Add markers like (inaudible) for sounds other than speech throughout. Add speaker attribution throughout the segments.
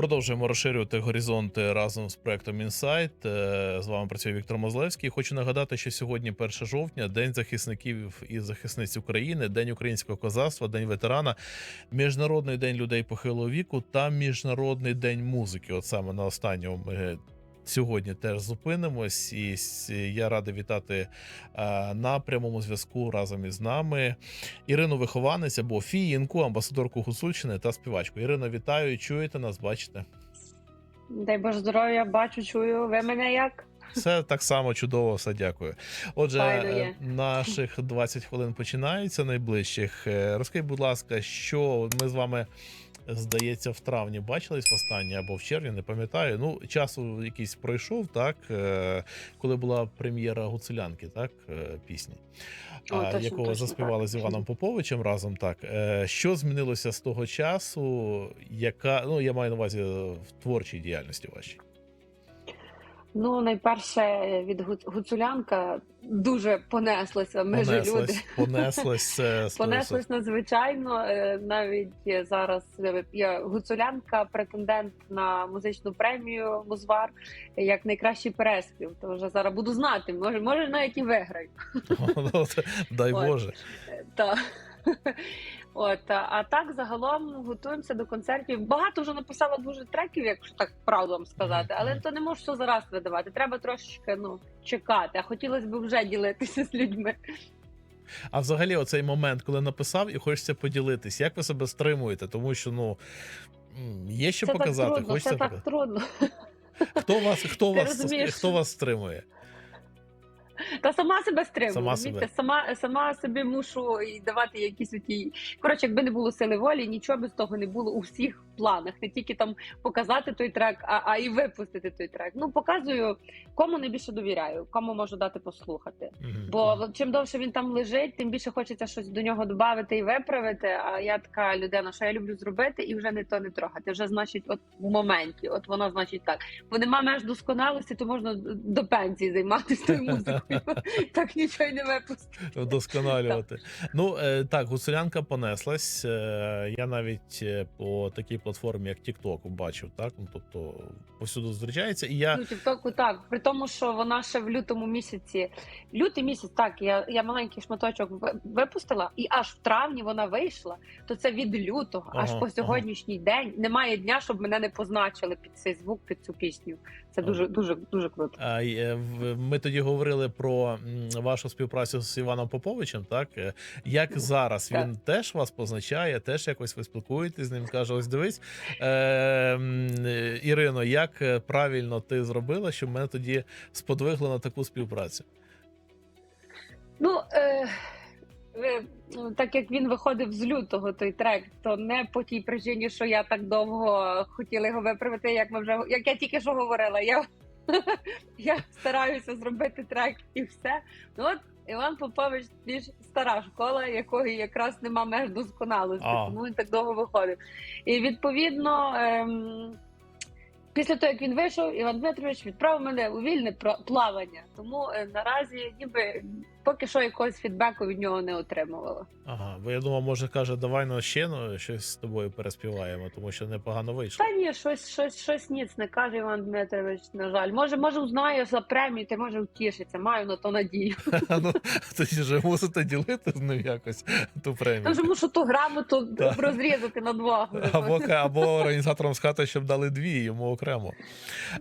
Speaker 1: Продовжуємо розширювати горизонти разом з проектом Інсайт. Е, З вами працює Віктор Мозлевський. Хочу нагадати, що сьогодні 1 жовтня, День захисників і захисниць України, День українського козацтва, День ветерана, Міжнародний день людей похилого віку та Міжнародний день музики. От саме на останньому ми сьогодні теж зупинимось. І я радий вітати е, на прямому зв'язку разом із нами Ірину Вихованець або Фіїнку, амбасадорку Гуцульщини та співачку. Ірино, вітаю, чуєте нас, бачите?
Speaker 2: Дай Боже здоров'я, бачу, чую. Ви мене як?
Speaker 1: Все так само чудово, все дякую. Отже,
Speaker 2: Файно
Speaker 1: е, наших 20 хвилин починаються найближчих. Е, Розкажіть, будь ласка, що ми з вами. Здається, в травні бачились востаннє або в червні, не пам'ятаю. Ну, часу якийсь пройшов, так е, коли була прем'єра гуцулянки, так, е, пісні,
Speaker 2: О,
Speaker 1: а,
Speaker 2: точно,
Speaker 1: якого
Speaker 2: точно,
Speaker 1: заспівали
Speaker 2: так.
Speaker 1: з Іваном Поповичем разом. Так Е, що змінилося з того часу? Яка ну я маю на увазі в творчій діяльності вашій?
Speaker 2: Ну, найперше від гуцулянка дуже понеслося. Ми ж люди.
Speaker 1: Понеслась (laughs) це
Speaker 2: Понеслось надзвичайно. Е, Навіть е, зараз е, я гуцулянка, претендент на музичну премію Музвар е, як найкращий переспів. То вже зараз буду знати. Може, може навіть і виграю. (laughs)
Speaker 1: Ну, Дай Боже.
Speaker 2: Та. От, а, так загалом готуємося до концертів. Багато вже написала дуже треків, якщо так правду вам сказати, але то не можу все зараз видавати. Треба трошечки ну чекати. А хотілося б вже ділитися з людьми.
Speaker 1: А взагалі, оцей момент, коли написав і хочеться поділитись, як ви себе стримуєте? Тому що ну є що
Speaker 2: це
Speaker 1: показати,
Speaker 2: так трудно,
Speaker 1: хочеться
Speaker 2: це так трудно.
Speaker 1: Хто вас, хто
Speaker 2: Ти
Speaker 1: вас,
Speaker 2: розумієш?
Speaker 1: хто вас стримує?
Speaker 2: Та сама себе стримую.
Speaker 1: Сама себе.
Speaker 2: Сама, сама собі мушу давати якісь оті. Коротше, якби не було сили волі, нічого без того не було у всіх планах. Не тільки там показати той трек, а, а і випустити той трек. Ну показую, кому найбільше довіряю, кому можу дати послухати. Бо чим довше він там лежить, тим більше хочеться щось до нього додати і виправити. А я така людина, що я люблю зробити, і вже не то не трогати. Вже значить, от в моменті, от воно значить так. Бо нема меж досконалості, то можна до пенсії займатися тою музикою. (laughs) Так нічого й не випустити.
Speaker 1: вдосконалювати. Ну е, так, гуцулянка понеслась. Е, Я навіть е, по такій платформі, як TikTok, бачив, так ну тобто повсюди зустрічається, і я
Speaker 2: Ну, тіктоку так. При тому, що вона ще в лютому місяці, лютий місяць, так, я, я маленький шматочок випустила, і аж в травні вона вийшла. То це від лютого, аж
Speaker 1: Ага,
Speaker 2: по
Speaker 1: ага.
Speaker 2: сьогоднішній день немає дня, щоб мене не позначили під цей звук, під цю пісню. Це дуже, дуже, дуже круто.
Speaker 1: А, е, Ми тоді говорили про вашу співпрацю з Іваном Поповичем. Так Е, як зараз
Speaker 2: Так.
Speaker 1: він теж вас позначає, теж якось ви спілкуєтесь з ним. Каже: ось дивись, е, е, Ірино, як е, правильно ти зробила, щоб мене тоді сподвигло на таку співпрацю?
Speaker 2: Ну, е, е, так як він виходив з лютого той трек, то не по тій причині, що я так довго хотіла його виправити, як ми вже як я тільки що говорила. Я, (laughs) я стараюся зробити трек і все. Ну от Іван Попович більш стара школа, якої якраз нема меж досконалості,
Speaker 1: А.
Speaker 2: тому він так довго виходив. І відповідно. Ем, Після того, як він вийшов, Іван Дмитрович відправив мене у вільне плавання. Тому е, наразі ніби поки що якогось фідбеку від нього не отримувала.
Speaker 1: Ага, бо я думав, може каже, давай ну ще ну, щось з тобою переспіваємо, тому що непогано вийшло.
Speaker 2: Та ні, щось, щось, щось ніц не каже Іван Дмитрович, на жаль. Може, може, узнає за премію, ти може втішиться. Маю на то надію. (laughs)
Speaker 1: ну, тоді ж мусите ділити з ним якось ту премію.
Speaker 2: вже мушу ту грамоту розрізати на двох.
Speaker 1: Або, або організаторам сказати, щоб дали дві йому окремо.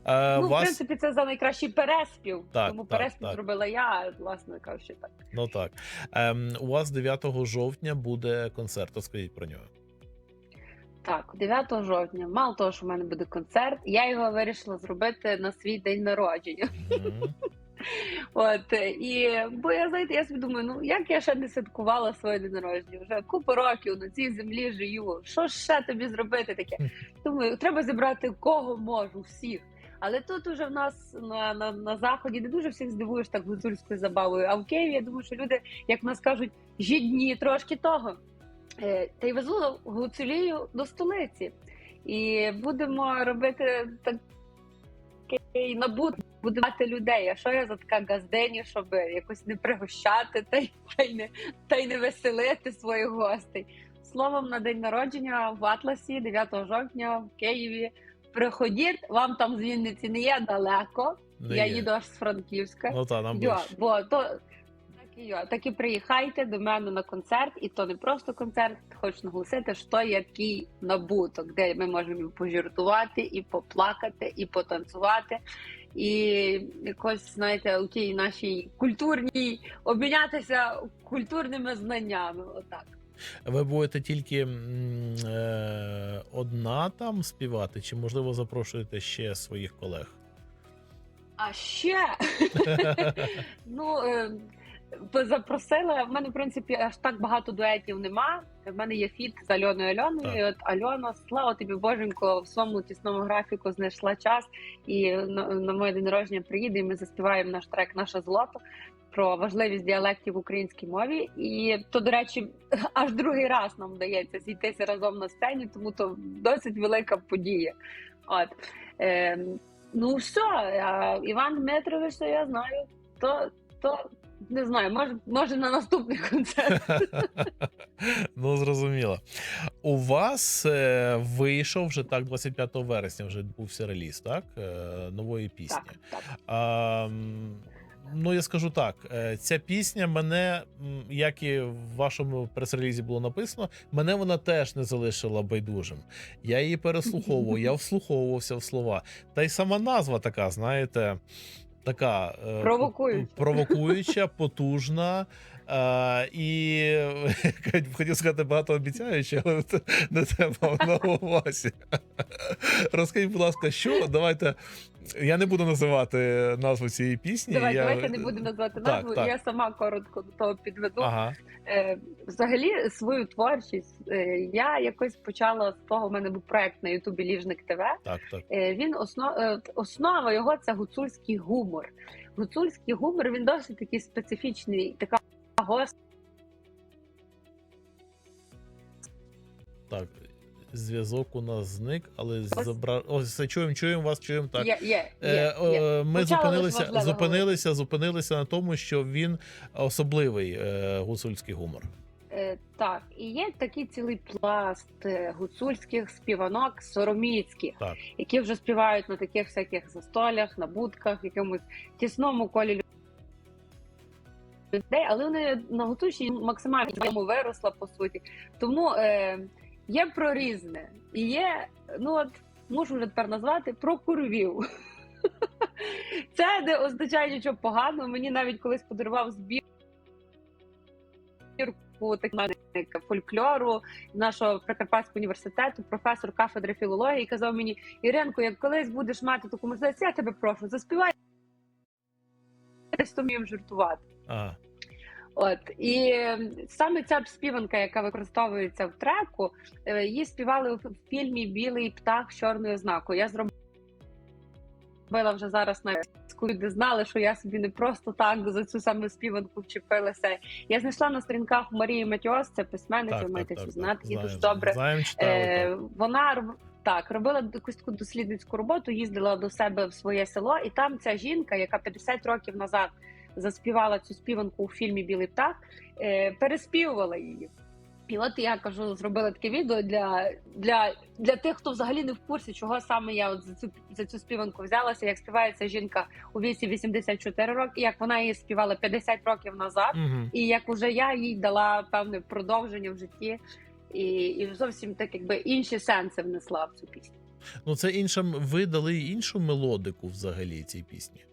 Speaker 1: Е,
Speaker 2: Ну, в принципі, це за найкращий переспів.
Speaker 1: Так,
Speaker 2: тому
Speaker 1: так,
Speaker 2: переспів
Speaker 1: так.
Speaker 2: зробила я, власне кажучи, так.
Speaker 1: Ну так. Ем, у вас 9 жовтня буде концерт. Розкажіть про нього.
Speaker 2: Так, 9 жовтня. Мало того, що в мене буде концерт, я його вирішила зробити на свій день народження.
Speaker 1: Мгм.
Speaker 2: От і бо я знаєте, я собі думаю, ну як я ще не святкувала своє день народження? Вже купу років на цій землі живу. Що ще тобі зробити таке? Думаю, треба зібрати кого можу, всіх. Але тут уже в нас на, на, на заході не дуже всіх здивуєш так гуцульською забавою. А в Києві я думаю, що люди, як в нас кажуть, жідні трошки того. Е, Та й везу гуцулію до столиці. І будемо робити такий набут, будемо мати людей. А що я за така газдиня, щоб якось не пригощати та й, та й не та й не веселити своїх гостей. Словом, на день народження в Атласі, 9 жовтня в Києві, приходіть, вам там з Вінниці не є далеко.
Speaker 1: Не
Speaker 2: я
Speaker 1: є.
Speaker 2: їду аж з Франківська.
Speaker 1: Ну та нам
Speaker 2: Йо, бо то так і йо. Так і приїхайте до мене на концерт, і то не просто концерт. Хочу наголосити, що такий набуток, де ми можемо пожартувати, і поплакати, і потанцювати. І якось, знаєте, у тій нашій культурній обмінятися культурними знаннями. Отак.
Speaker 1: Ви будете тільки е, одна там співати, чи можливо запрошуєте ще своїх колег?
Speaker 2: А ще (laughs) ну ви запросили. В мене в принципі аж так багато дуетів нема. В мене є фіт з Альоною Альоною. І от Альона, слава тобі, боженько, в своєму тісному графіку знайшла час і на, на моє день народження приїде. і Ми заспіваємо наш трек Наше злото про важливість діалектів в українській мові. І то, до речі, (laughs) аж другий раз нам вдається зійтися разом на сцені, тому то досить велика подія. От. Е, Ну все, Іван Дмитрович, я знаю, то, то не знаю, може, може на наступний (laughs) концерт.
Speaker 1: ну, зрозуміло. У вас е, вийшов вже так, 25 вересня вже відбувся реліз, так? Е, нової пісні.
Speaker 2: Так, так.
Speaker 1: А, ну, я скажу так: е, ця пісня мене, як і в вашому прес-релізі було написано, мене вона теж не залишила байдужим. Я її переслуховував, я (laughs) вслуховувався в слова. Та й сама назва така, знаєте, така е,
Speaker 2: Провокуюча.
Speaker 1: провокуюча, потужна. Е, і (laughs) хотів сказати багатообіцяюча, але не це мав на увазі. Розкажіть, будь ласка, що давайте. Я не буду називати назву цієї пісні.
Speaker 2: Давай,
Speaker 1: я...
Speaker 2: давайте не будемо називати
Speaker 1: Так,
Speaker 2: назву.
Speaker 1: так.
Speaker 2: Я сама коротко до того підведу.
Speaker 1: Ага,
Speaker 2: Е, взагалі, свою творчість е, я якось почала з того. У мене був проект на Ютубі Ліжник ТВ.
Speaker 1: так, так.
Speaker 2: Е, Він основ... основа його це гуцульський гумор. Гуцульський гумор він досить такий специфічний, така гостра.
Speaker 1: Так. Зв'язок у нас зник, але забра... Ось чуємо, чуємо вас, чуємо так.
Speaker 2: Є, є,
Speaker 1: Е,
Speaker 2: є, є.
Speaker 1: Ми зупинилися, зупинилися, зупинилися на тому, що він особливий е, гуцульський гумор.
Speaker 2: Е, Так, і є такий цілий пласт гуцульських співанок сороміцьких,
Speaker 1: Так.
Speaker 2: які вже співають на таких всяких застолях, на будках, якомусь тісному колі людей, але вони на гуцульщині максимально виросла по суті. Тому е, є про різне. І є, ну от можу вже тепер назвати про курвів. (laughs) Це не означає нічого поганого. Мені навіть колись подарував збір так фольклору нашого Прикарпатського університету, професор кафедри філології, казав мені: Іренко, як колись будеш мати таку можливість, я тебе прошу, заспівай то жартувати.
Speaker 1: Ага.
Speaker 2: От і саме ця співанка, яка використовується в треку, е, її співали в фільмі Білий птах з чорною знакою. Я зробила вже зараз на люди знали, що я собі не просто так за цю саме співанку вчепилася. Я знайшла на сторінках Марії Матіос, це письменниця, маєте всі знати її дуже добре.
Speaker 1: Знаємо, читали.
Speaker 2: Е,
Speaker 1: так.
Speaker 2: вона так робила якусь таку дослідницьку роботу, їздила до себе в своє село, і там ця жінка, яка 50 років назад заспівала цю співанку у фільмі Білий птах, е, переспівувала її. І от я кажу, зробила таке відео для, для, для тих, хто взагалі не в курсі, чого саме я от за цю за цю співанку взялася, як співає ця жінка у віці 84 роки, як вона її співала 50 років назад.
Speaker 1: Мгм.
Speaker 2: І як уже я їй дала певне продовження в житті, і, і зовсім так якби інші сенси внесла в цю пісню.
Speaker 1: Ну, це іншим ви дали іншу мелодику взагалі цій пісні.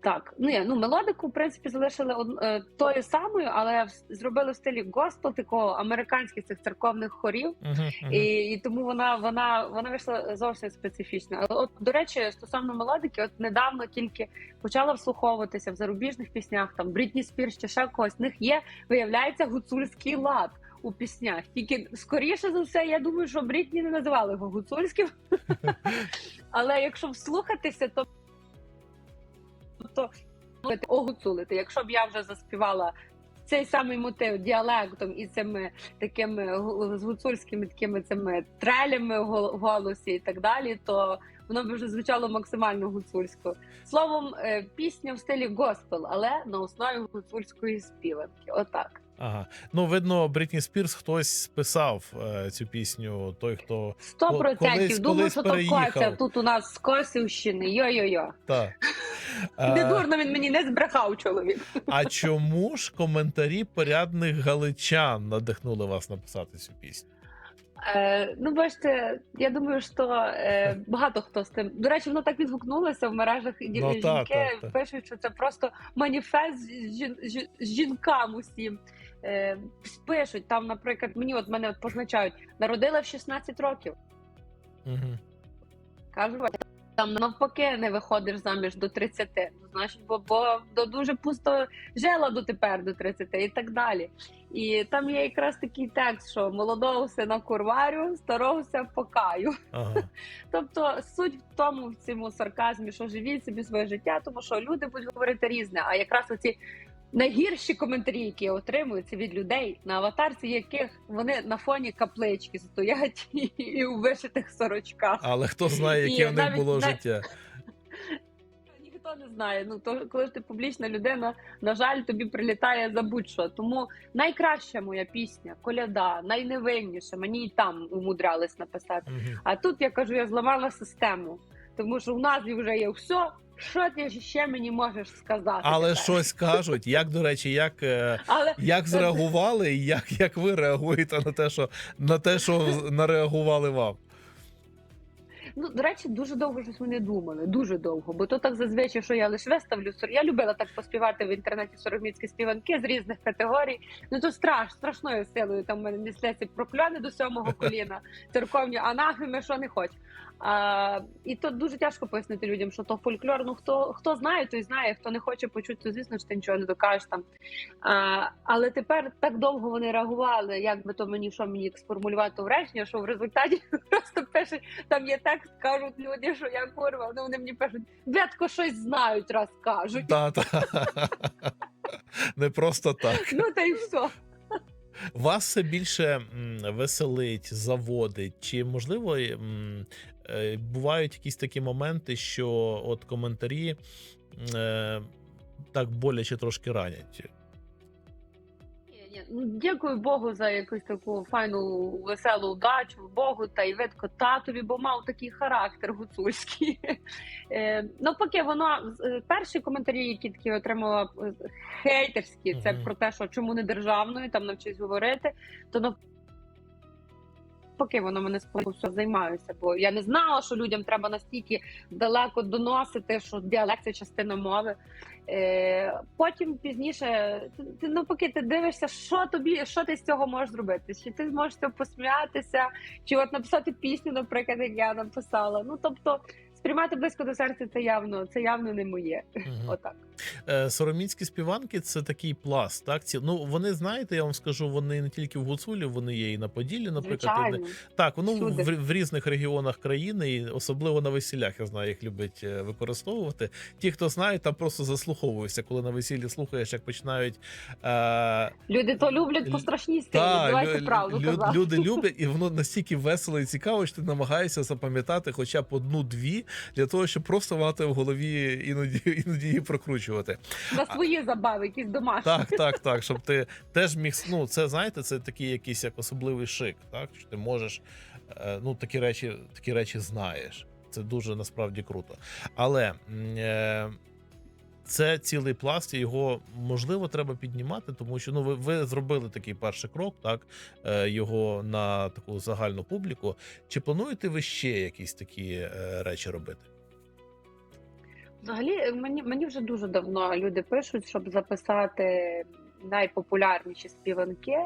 Speaker 2: Так, ну я ну мелодику в принципі залишили од, е, тою самою, але зробили в стилі госпел, такого американських цих церковних хорів.
Speaker 1: Мгм, мгм.
Speaker 2: І, і тому вона вона вона вийшла зовсім специфічна. Але от до речі, стосовно мелодики, от недавно тільки почала вслуховуватися в зарубіжних піснях, там Брітні Спірс чи ще когось. В них є, виявляється, гуцульський лад у піснях. Тільки скоріше за все, я думаю, що Брітні не називали його гуцульським. (laughs) Але якщо вслухатися, то то огуцулити. Якщо б я вже заспівала цей самий мотив діалектом і цими такими з гуцульськими такими цими трелями в голосі і так далі, то воно б вже звучало максимально гуцульсько. Словом, е, пісня в стилі госпел, але на основі гуцульської співанки. Отак.
Speaker 1: Ага. Ну, видно, Брітні Спірс хтось списав е, цю пісню. Той, хто
Speaker 2: Сто процентів. Думаю, що то кося, тут у нас з Косівщини. Йо-йо-йо.
Speaker 1: Так. (laughs)
Speaker 2: Не
Speaker 1: Е,
Speaker 2: дурно він мені не збрехав чоловік.
Speaker 1: А чому ж коментарі порядних галичан надихнули вас написати цю пісню?
Speaker 2: Е, ну, бачите, я думаю, що е, багато хто з тим. До речі, воно так відгукнулося в мережах. і
Speaker 1: Ну,
Speaker 2: Жінки
Speaker 1: та, та.
Speaker 2: пишуть, що це просто маніфест з жін- жі- жінкам усім. Е, пишуть там, наприклад, мені от мене от позначають, народила в 16 років.
Speaker 1: Угу.
Speaker 2: Кажу, там навпаки не виходиш заміж до 30. Ну, значить, бо, бо до дуже пусто жила дотепер до 30 і так далі. І там є якраз такий текст, що молодого сина курварю, старого все покаю.
Speaker 1: Ага. (laughs)
Speaker 2: Тобто суть в тому в цьому сарказмі, що живіть собі своє життя, тому що люди будуть говорити різне. А якраз оці найгірші коментарі, які я отримую, це від людей, на аватарці яких вони на фоні каплички стоять і, (laughs) і у вишитих сорочках.
Speaker 1: Але хто знає,
Speaker 2: І
Speaker 1: яке в них
Speaker 2: навіть
Speaker 1: було
Speaker 2: на-
Speaker 1: життя? (laughs)
Speaker 2: Ніхто не знає. Ну то коли ти публічна людина, на жаль, тобі прилітає за будь-що. Тому найкраща моя пісня, коляда, найневинніша. Мені і там умудрялись написати.
Speaker 1: Мгм.
Speaker 2: А тут я кажу, я зламала систему, тому що в назві вже є все. Що ти ще мені можеш сказати?
Speaker 1: Але
Speaker 2: тепер?
Speaker 1: щось кажуть. Як, до речі, як. е,
Speaker 2: Але
Speaker 1: Як зреагували, і як, як ви реагуєте на те, що на те, що нареагували вам?
Speaker 2: Ну, до речі, дуже довго щось ми не думали, дуже довго. Бо то так зазвичай, що я лише виставлю Я любила так поспівати в інтернеті сороміцькі співанки з різних категорій. Ну то страш, страшною силою. Там в мене несляться прокльони до сьомого коліна, церковні анафеми, що не хоч. А, і то дуже тяжко пояснити людям, що то фольклор. Ну хто хто знає, той знає. Хто не хоче почути, то звісно ж ти нічого не докажеш там. А, але тепер так довго вони реагували, як би то мені що мені сформулювати в речення, що в результаті (laughs) просто пишуть, там є текст, кажуть люди, що я курва. Ну вони мені пишуть, дядько щось знають, раз кажуть.
Speaker 1: Та, та. Не просто так.
Speaker 2: Ну та й все.
Speaker 1: Вас все більше веселить, заводить, чи можливо бувають якісь такі моменти, що от коментарі е, так боляче трошки ранять?
Speaker 2: Ну, дякую Богу за якусь таку файну веселу удачу, Богу та й видко татові, бо мав такий характер гуцульський. (laughs) Е, ну, поки воно е, перші коментарі, які такі отримала е, хейтерські, це про те, що чому не державною, там навчись говорити, то Поки воно мене спонукало, займаюся, бо я не знала, що людям треба настільки далеко доносити, що діалект це частина мови. Е, потім пізніше, ти, ти навпаки, ти дивишся, що тобі, що ти з цього можеш зробити. Чи ти зможеш посміятися, чи от написати пісню, наприклад, як я написала. Ну тобто, сприймати близько до серця це явно, це явно не моє.
Speaker 1: Мгм.
Speaker 2: Отак.
Speaker 1: Е, Сороміцькі співанки це такий пласт. Так, ці ну вони знаєте, я вам скажу, вони не тільки в Гуцулі, вони є і на Поділлі, наприклад.
Speaker 2: Звичайно.
Speaker 1: Так, воно
Speaker 2: Всюди.
Speaker 1: в, в різних регіонах країни, і особливо на весіллях, я знаю, їх любить е, використовувати. Ті, хто знають, там просто заслуховуються, коли на весіллі слухаєш, як починають. Е,
Speaker 2: Люди то люблять по страшній стилі.
Speaker 1: та,
Speaker 2: Давайте
Speaker 1: лю-
Speaker 2: правду
Speaker 1: лю-
Speaker 2: казати.
Speaker 1: люди (laughs) люблять, і воно настільки весело і цікаво, що ти намагаєшся запам'ятати хоча б одну-дві для того, щоб просто мати в голові іноді іноді її прокручувати.
Speaker 2: На свої забави, якісь домашні.
Speaker 1: Так, так, так, щоб ти теж міг. Ну, це знаєте, це такий якийсь як особливий шик, так що ти можеш е, ну такі речі, такі речі знаєш. Це дуже насправді круто. Але е, це цілий пласт, його можливо треба піднімати, тому що ну ви, ви зробили такий перший крок, так е, його на таку загальну публіку. Чи плануєте ви ще якісь такі е, речі робити?
Speaker 2: Взагалі, е, мені мені вже дуже давно люди пишуть, щоб записати найпопулярніші співанки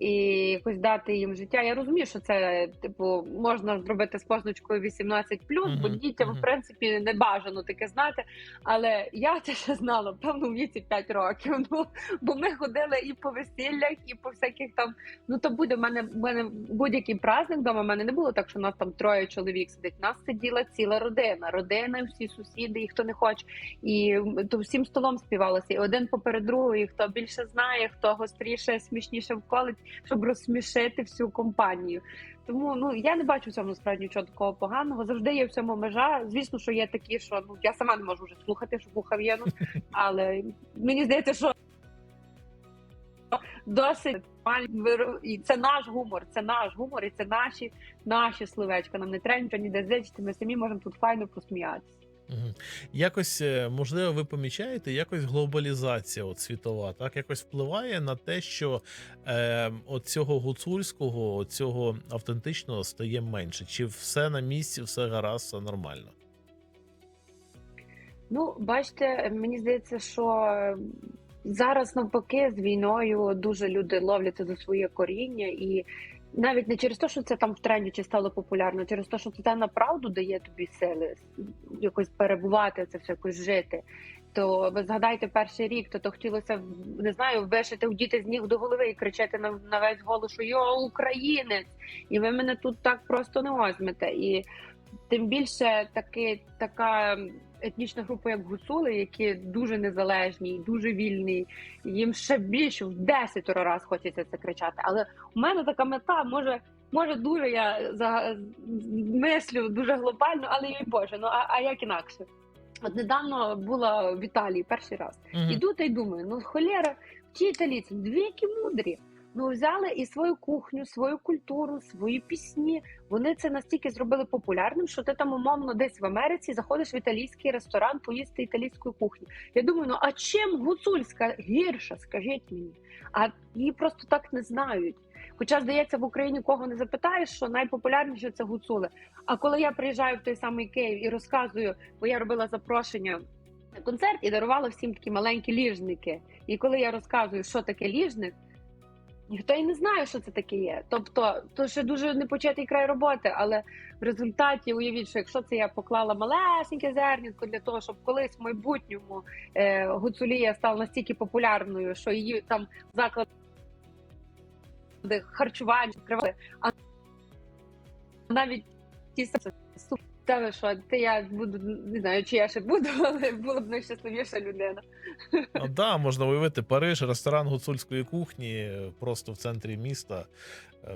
Speaker 2: і якось дати їм життя. Я розумію, що це типу можна зробити з позначкою 18+, бо дітям в принципі не бажано таке знати. Але я це ще знала певно в віці 5 років. Ну бо ми ходили і по весіллях, і по всяких там. Ну то буде в мене в мене будь-який праздник вдома. в мене не було так, що нас там троє чоловік сидить. У нас сиділа ціла родина, родина, всі сусіди, і хто не хоче. І то всім столом співалося. І один поперед другого, і хто більше знає, хто гостріше, смішніше вколить, щоб розсмішити всю компанію. Тому ну я не бачу в цьому справді нічого такого поганого. Завжди є в цьому межа. Звісно, що є такі, що ну я сама не можу вже слухати, що вуха в'єну, (laughs) але мені здається, що досить і це наш гумор, це наш гумор, і це наші наші словечка. Нам не треба нічого ніде зичити. Ми самі можемо тут файно посміятися.
Speaker 1: Якось, е, можливо, ви помічаєте, якось глобалізація от світова, так якось впливає на те, що е, от цього гуцульського, цього автентичного стає менше. Чи все на місці, все гаразд, все нормально?
Speaker 2: Ну, бачите, мені здається, що е, зараз навпаки з війною дуже люди ловляться за своє коріння, і навіть не через те, що це там в тренді чи стало популярно, через те, що це направду дає тобі сили якось перебувати це все якось жити. То ви згадайте перший рік, то то хотілося не знаю, вишити в діти з ніг до голови і кричати на, на весь голос, що йо, українець, і ви мене тут так просто не возьмете. І тим більше таки така етнічна група, як гуцули, які дуже незалежні, дуже вільні. Їм ще більше в 10 раз хочеться це кричати. Але у мене така мета може. Може, дуже я за мислю дуже глобально, але їй Боже, ну а, а як інакше? От недавно була в Італії перший раз. Іду та й думаю, ну холєра, ті італійці, дві які мудрі. Ну, взяли і свою кухню, свою культуру, свої пісні. Вони це настільки зробили популярним, що ти там умовно десь в Америці заходиш в італійський ресторан поїсти італійської кухні. Я думаю, ну а чим гуцульська гірша? Скажіть мені, а її просто так не знають. Хоча, здається, в Україні кого не запитаєш, що найпопулярніше це гуцули. А коли я приїжджаю в той самий Київ і розказую, бо я робила запрошення на концерт і дарувала всім такі маленькі ліжники. І коли я розказую, що таке ліжник, ніхто і не знає, що це таке є. Тобто, то ще дуже непочатий край роботи, але в результаті уявіть, що якщо це я поклала малесеньке зернятко для того, щоб колись в майбутньому е, гуцулія стала настільки популярною, що її там заклади харчування відкривали, а навіть ті самі що, ти я буду не знаю, чи я ще буду, (laughs) але була б найщасливіша людина.
Speaker 1: А, да, можна уявити Париж, ресторан гуцульської кухні просто в центрі міста. Е,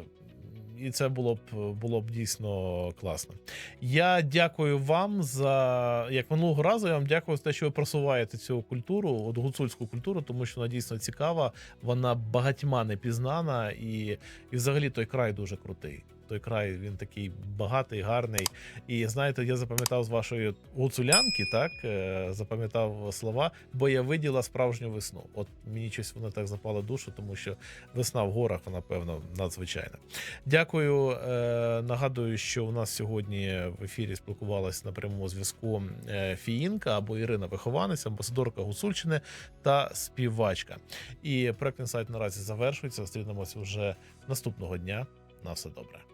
Speaker 1: І це було б було б дійсно класно. Я дякую вам за як минулого разу. Я вам дякую за те, що ви просуваєте цю культуру, от гуцульську культуру, тому що вона дійсно цікава. Вона багатьма не пізнана, і, і взагалі той край дуже крутий. Той край він такий багатий, гарний. І знаєте, я запам'ятав з вашої гуцулянки, так е, запам'ятав слова, бо я виділа справжню весну. От мені щось воно так запало душу, тому що весна в горах, вона певно надзвичайна. Дякую. Е, нагадую, що у нас сьогодні в ефірі спілкувалась на прямому зв'язку е, Фіїнка або Ірина Вихованець, амбасадорка Гуцульщини та співачка. І проект інсайт наразі завершується. Зустрінемося вже наступного дня. На все добре.